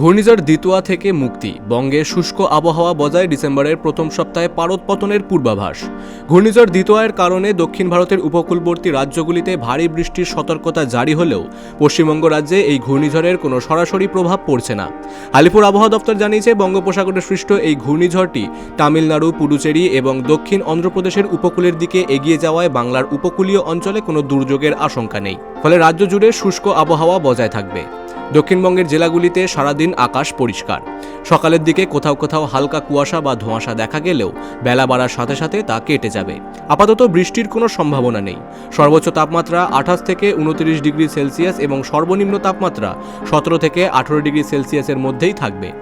ঘূর্ণিঝড় দ্বিতীয়া থেকে মুক্তি। বঙ্গে শুষ্ক আবহাওয়া বজায় ডিসেম্বরের প্রথম সপ্তাহে পারদ পতনের পূর্বাভাস। ঘূর্ণিঝড় দ্বিতীয়ের কারণে দক্ষিণ ভারতের উপকূলবর্তী রাজ্যগুলিতে ভারী বৃষ্টির সতর্কতা জারি হলেও পশ্চিমবঙ্গ রাজ্যে এই ঘূর্ণিঝড়ের কোনো সরাসরি প্রভাব পড়ছে না। আলিপুর আবহাওয়া দপ্তর জানিয়েছে, বঙ্গোপসাগরে সৃষ্ট এই ঘূর্ণিঝড়টি তামিলনাড়ু, পুডুচেরি এবং দক্ষিণ অন্ধ্রপ্রদেশের উপকূলের দিকে এগিয়ে যাওয়ায় বাংলার উপকূলীয় অঞ্চলে কোনো দুর্যোগের আশঙ্কা নেই। ফলে রাজ্য জুড়ে শুষ্ক আবহাওয়া বজায় থাকবে। দক্ষিণবঙ্গের জেলাগুলিতে সারাদিন আকাশ পরিষ্কার। সকালের দিকে কোথাও কোথাও হালকা কুয়াশা বা ধোঁয়াশা দেখা গেলেও বেলা বাড়ার সাথে সাথে তা কেটে যাবে। আপাতত বৃষ্টির কোনো সম্ভাবনা নেই। সর্বোচ্চ তাপমাত্রা আঠাশ থেকে উনত্রিশ ডিগ্রি সেলসিয়াস এবং সর্বনিম্ন তাপমাত্রা সতেরো থেকে আঠেরো ডিগ্রি সেলসিয়াসের মধ্যেই থাকবে।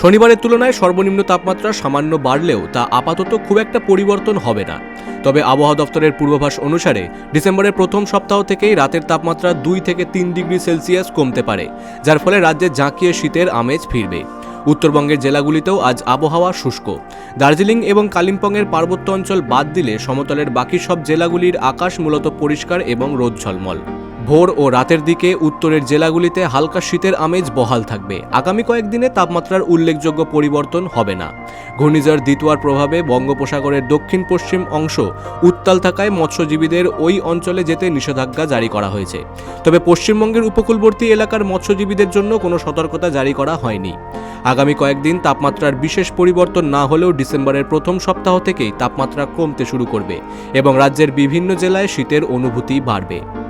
শনিবারের তুলনায় সর্বনিম্ন তাপমাত্রা সামান্য বাড়লেও তা আপাতত খুব একটা পরিবর্তন হবে না। তবে আবহাওয়া দপ্তরের পূর্বাভাস অনুসারে ডিসেম্বরের প্রথম সপ্তাহ থেকেই রাতের তাপমাত্রা দুই থেকে তিন ডিগ্রি সেলসিয়াস কমতে পারে, যার ফলে রাজ্যে জাঁকিয়ে শীতের আমেজ ফিরবে। উত্তরবঙ্গের জেলাগুলিতেও আজ আবহাওয়া শুষ্ক। দার্জিলিং এবং কালিম্পংয়ের পার্বত্য অঞ্চল বাদ দিলে সমতলের বাকি সব জেলাগুলির আকাশ মূলত পরিষ্কার এবং রোদ ঝলমল। ভোর ও রাতের দিকে উত্তরের জেলাগুলিতে হালকা শীতের আমেজ বহাল থাকবে। আগামী কয়েকদিনে তাপমাত্রার উল্লেখযোগ্য পরিবর্তন হবে না। ঘূর্ণিঝড় দ্বিতীয়ার প্রভাবে বঙ্গোপসাগরের দক্ষিণ পশ্চিম অংশ উত্তাল থাকায় মৎস্যজীবীদের ওই অঞ্চলে যেতে নিষেধাজ্ঞা জারি করা হয়েছে। তবে পশ্চিমবঙ্গের উপকূলবর্তী এলাকার মৎস্যজীবীদের জন্য কোনো সতর্কতা জারি করা হয়নি। আগামী কয়েকদিন তাপমাত্রার বিশেষ পরিবর্তন না হলেও ডিসেম্বরের প্রথম সপ্তাহ থেকেই তাপমাত্রা কমতে শুরু করবে এবং রাজ্যের বিভিন্ন জেলায় শীতের অনুভূতি বাড়বে।